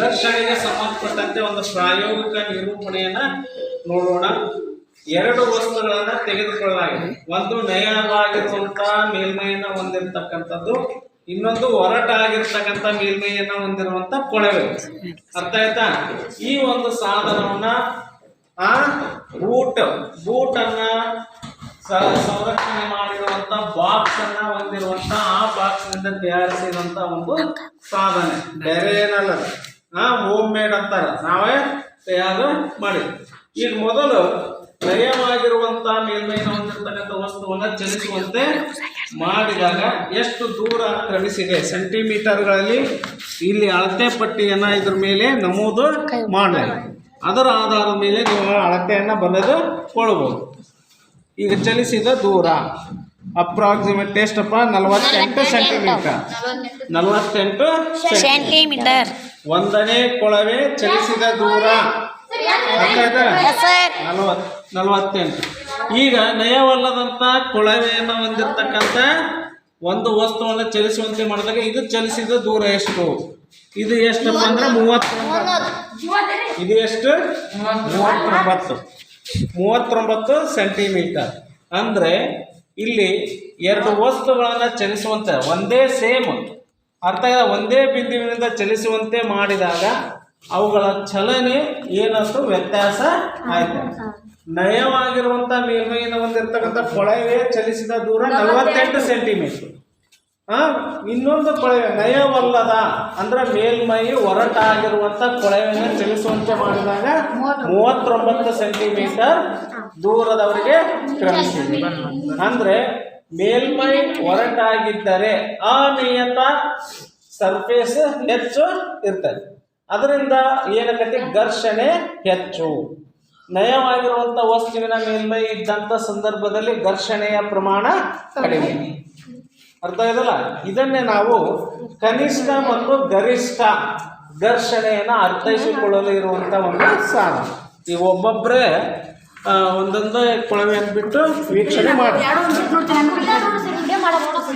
ಘರ್ಷಣೆಗೆ ಸಂಬಂಧಪಟ್ಟಂತೆ ಒಂದು ಪ್ರಾಯೋಗಿಕ ನಿರೂಪಣೆಯನ್ನ ನೋಡೋಣ. ಎರಡು ವಸ್ತುಗಳನ್ನ ತೆಗೆದುಕೊಳ್ಳಲಾಗಿದೆ. ಒಂದು ನಯವಾಗಿರುವಂತಹ ಮೇಲ್ಮೈಯನ್ನ ಹೊಂದಿರತಕ್ಕಂಥದ್ದು, ಇನ್ನೊಂದು ಒರಟಾಗಿರ್ತಕ್ಕಂಥ ಮೇಲ್ಮೈಯನ್ನ ಹೊಂದಿರುವಂತ ಕೊಳವೆ. ಅರ್ಥ ಆಯ್ತಾ? ಈ ಒಂದು ಸಾಧನವನ್ನ ಆ ಬೂಟ್ ಬೂಟ್ ಅನ್ನ ಸಂರಕ್ಷಣೆ ಮಾಡಿರುವಂತ ಬಾಕ್ಸ್ ಅನ್ನ ಹೊಂದಿರುವಂತ ಆ ಬಾಕ್ಸ್ನಿಂದ ತಯಾರಿಸಿದಂತ ಒಂದು ಸಾಧನೆ. ಬೇರೆ ಏನಲ್ಲ ಹಾ ಹೋಮ್ ಮೇಡ್ ಅಂತಾರ. ನಾವೇ ತಯಾರು ಮಾಡಿ ಈಗ ಮೊದಲು ನಯವಾಗಿರುವಂಥ ಮೇಲ್ಮೈನ ಹೊಂದಿರ್ತಕ್ಕಂಥ ವಸ್ತುವನ್ನ ಚಲಿಸುವಂತೆ ಮಾಡಿದಾಗ ಎಷ್ಟು ದೂರ ಕ್ರಮಿಸಿದೆ? ಸೆಂಟಿಮೀಟರ್ಗಳಲ್ಲಿ ಇಲ್ಲಿ ಅಳತೆ ಪಟ್ಟಿಯನ್ನ ಇದ್ರ ಮೇಲೆ ನಮೂದು ಮಾಡಲಾಗಿದೆ ಅದರ ಆಧಾರದ ಮೇಲೆ ನೀವು ಅಳತೆಯನ್ನ ಕೊಳ್ಬೋದು ಈಗ ಚಲಿಸಿದ ದೂರ. ಅಪ್ರಾಕ್ಸಿಮೇಟ್ ಎಷ್ಟಪ್ಪ ನಲವತ್ತೆಂಟು ಸೆಂಟಿಮೀಟರ್ ನಲವತ್ತೆಂಟು ಸೆಂಟಿಮೀಟರ್. ಒಂದನೇ ಕೊಳವೆ ಚಲಿಸಿದ ದೂರ. ನಲವತ್ತೆಂಟು. ಈಗ ನಯವಲ್ಲದಂತ ಕೊಳವೆಯನ್ನು ಹೊಂದಿರತಕ್ಕಂಥ ಒಂದು ವಸ್ತುವನ್ನು ಚಲಿಸುವಂತೆ ಮಾಡಿದಾಗ ಇದು ಚಲಿಸಿದ ದೂರ ಎಷ್ಟು? ಇದು ಎಷ್ಟಪ್ಪ ಅಂದ್ರೆ ಮೂವತ್ತೊಂಬತ್ತು. ಇದು ಎಷ್ಟು? ಮೂವತ್ತೊಂಬತ್ತು. ಮೂವತ್ತೊಂಬತ್ತು ಸೆಂಟಿಮೀಟರ್ ಅಂದ್ರೆ ಇಲ್ಲಿ ಎರಡು ವಸ್ತುಗಳನ್ನು ಚಲಿಸುವಂತೆ, ಒಂದೇ ಸೇಮ್ ಅರ್ಥ? ಒಂದೇ ಬಿಂದುವಿನಿಂದ ಚಲಿಸುವಂತೆ ಮಾಡಿದಾಗ ಅವುಗಳ ಚಲನೆ ಏನಷ್ಟು ವ್ಯತ್ಯಾಸ ಆಯ್ತು. ನಯವಾಗಿರುವಂತ ಮೇಲ್ಮೈಯಿಂದ ಹೊಂದಿರತಕ್ಕಂಥ ಕೊಳವೆ ಚಲಿಸಿದ ದೂರ ನಲವತ್ತೆಂಟು ಸೆಂಟಿಮೀಟರ್ ಇನ್ನೊಂದು ಕೊಳವೆ ನಯವಲ್ಲದ, ಅಂದ್ರೆ ಮೇಲ್ಮೈ ಒರಟಾಗಿರುವಂತ ಕೊಳವೆಯನ್ನು ಚಲಿಸುವಂತೆ ಮಾಡಿದಾಗ ಮೂವತ್ತೊಂಬತ್ತು ಸೆಂಟಿಮೀಟರ್ ದೂರದವರಿಗೆ ಕ್ರಮಿಸಿದೆ ಅಂದ್ರೆ ಮೇಲ್ಮೈ ಒರಟಾಗಿದ್ದರೆ ಅನಿಯತ ಸರ್ಫೇಸ್ ಹೆಚ್ಚು ಇರ್ತದೆ. ಅದರಿಂದ ಏನಕ್ಕೆ ಘರ್ಷಣೆ ಹೆಚ್ಚು. ನಯವಾಗಿರುವಂತ ವಸ್ತುವಿನ ಮೇಲ್ಮೈ ಇದ್ದಂತ ಸಂದರ್ಭದಲ್ಲಿ ಘರ್ಷಣೆಯ ಪ್ರಮಾಣ ಕಡಿಮೆ. ಅರ್ಥ ಇದಲ್ಲ ಇದನ್ನೇ ನಾವು ಕನಿಷ್ಠ ಮತ್ತು ಗರಿಷ್ಠ ಘರ್ಷಣೆಯನ್ನು ಅರ್ಥೈಸಿಕೊಳ್ಳಲು ಇರುವಂತ ಒಂದು ಸಾಧನ. ಈ ಒಬ್ಬೊಬ್ಬರೇ ಒಂದೊಂದು ಕೊಳವೆ ಅಂದ್ಬಿಟ್ಟು ವೀಕ್ಷಣೆ ಮಾಡಿ